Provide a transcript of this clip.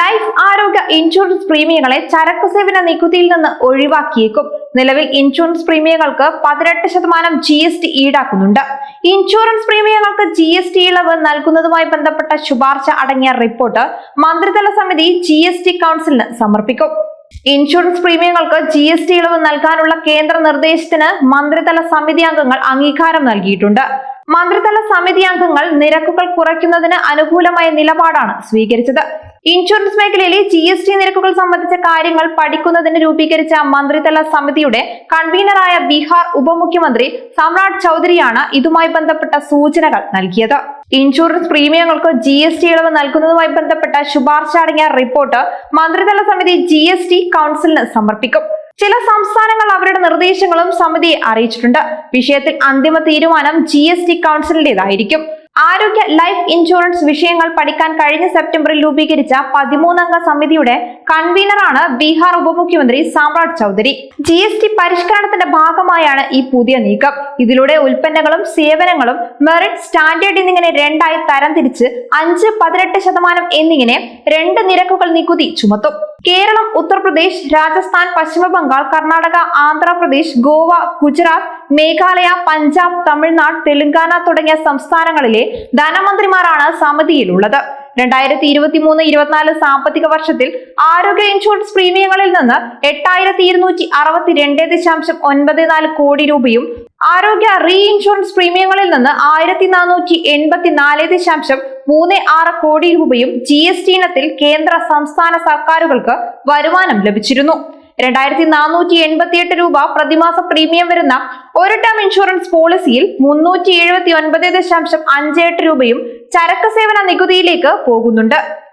Life ആരോഗ്യ insurance പ്രീമിയങ്ങളെ ചരക്കു സേവന നികുതിയിൽ നിന്ന് ഒഴിവാക്കിയേക്കും. നിലവിൽ ഇൻഷുറൻസ് പ്രീമിയങ്ങൾക്ക് പതിനെട്ട് ശതമാനം ജി എസ് ടി ഈടാക്കുന്നുണ്ട്. ഇൻഷുറൻസ് പ്രീമിയങ്ങൾക്ക് ജി എസ് ടി ഇളവ് നൽകുന്നതുമായി ബന്ധപ്പെട്ട ശുപാർശ അടങ്ങിയ റിപ്പോർട്ട് മന്ത്രിതല സമിതി ജി എസ് ടി കൗൺസിലിന് സമർപ്പിക്കും. ഇൻഷുറൻസ് പ്രീമിയങ്ങൾക്ക് ജി എസ് ടി ഇളവ് നൽകാനുള്ള കേന്ദ്ര നിർദ്ദേശത്തിന് മന്ത്രിതല സമിതി അംഗങ്ങൾ അംഗീകാരം നൽകിയിട്ടുണ്ട്. മന്ത്രിതല സമിതി അംഗങ്ങൾ നിരക്കുകൾ കുറയ്ക്കുന്നതിന് അനുകൂലമായ നിലപാടാണ് സ്വീകരിച്ചത്. ഇൻഷുറൻസ് മേഖലയിലെ ജി എസ് ടി നിരക്കുകൾ സംബന്ധിച്ച കാര്യങ്ങൾ പഠിക്കുന്നതിന് രൂപീകരിച്ച മന്ത്രിതല സമിതിയുടെ കൺവീനറായ ബീഹാർ ഉപമുഖ്യമന്ത്രി സമ്രാട് ചൌധരിയാണ് ഇതുമായി ബന്ധപ്പെട്ട സൂചനകൾ നൽകിയത്. ഇൻഷുറൻസ് പ്രീമിയങ്ങൾക്ക് ജി എസ് ടി ഇളവ് നൽകുന്നതുമായി ബന്ധപ്പെട്ട ശുപാർശ അടങ്ങിയ റിപ്പോർട്ട് മന്ത്രിതല സമിതി ജി എസ് ടി കൗൺസിലിന് സമർപ്പിക്കും. ചില സംസ്ഥാനങ്ങൾ അവരുടെ നിർദ്ദേശങ്ങളും സമിതിയെ അറിയിച്ചിട്ടുണ്ട്. വിഷയത്തിൽ അന്തിമ തീരുമാനം ജി എസ് ടി കൗൺസിലിന്റേതായിരിക്കും. ആരോഗ്യ ലൈഫ് ഇൻഷുറൻസ് വിഷയങ്ങൾ പഠിക്കാൻ കഴിഞ്ഞ സെപ്റ്റംബറിൽ രൂപീകരിച്ച പതിമൂന്നംഗ സമിതിയുടെ കൺവീനറാണ് ബീഹാർ ഉപമുഖ്യമന്ത്രി Samrat Choudhary. G S T പരിഷ്കരണത്തിന്റെ ഭാഗമായാണ് ഈ പുതിയ നീക്കം. ഇതിലൂടെ ഉൽപ്പന്നങ്ങളും സേവനങ്ങളും മെറിറ്റ് സ്റ്റാൻഡേർഡ് എന്നിങ്ങനെ രണ്ടായി തരംതിരിച്ച് അഞ്ച് പതിനെട്ട് ശതമാനം എന്നിങ്ങനെ രണ്ട് നിരക്കുകൾ നികുതി ചുമത്തും. കേരളം ഉത്തർപ്രദേശ് രാജസ്ഥാൻ പശ്ചിമ ബംഗാൾ കർണാടക ആന്ധ്രാപ്രദേശ് ഗോവ ഗുജറാത്ത് മേഘാലയ പഞ്ചാബ് തമിഴ്നാട് തെലങ്കാന തുടങ്ങിയ സംസ്ഥാനങ്ങളിലെ ധനമന്ത്രിമാരാണ് സമിതിയിലുള്ളത്. രണ്ടായിരത്തി ഇരുപത്തി മൂന്ന് ഇരുപത്തിനാല് സാമ്പത്തിക വർഷത്തിൽ ആരോഗ്യ ഇൻഷുറൻസ് പ്രീമിയങ്ങളിൽ നിന്ന് എട്ടായിരത്തി ഇരുന്നൂറ്റി അറുപത്തി രണ്ട് ദശാംശം ഒൻപത് നാല് കോടി രൂപയും ആരോഗ്യ റീ ഇൻഷുറൻസ് പ്രീമിയങ്ങളിൽ നിന്ന് ആയിരത്തി നാനൂറ്റി എൺപത്തി നാല് ദശാംശം മൂന്ന് ആറ് കോടി രൂപയും ജി എസ് ടി ഇനത്തിൽ കേന്ദ്ര സംസ്ഥാന സർക്കാരുകൾക്ക് വരുമാനം ലഭിച്ചിരുന്നു. രണ്ടായിരത്തി നാനൂറ്റി എൺപത്തി എട്ട് രൂപ പ്രതിമാസ പ്രീമിയം വരുന്ന ഒരു ടേം ഇൻഷുറൻസ് പോളിസിയിൽ മുന്നൂറ്റി എഴുപത്തി ഒൻപത് ദശാംശം അഞ്ച് എട്ട് രൂപയും ചരക്ക് സേവന നികുതിയിലേക്ക് പോകുന്നുണ്ട്.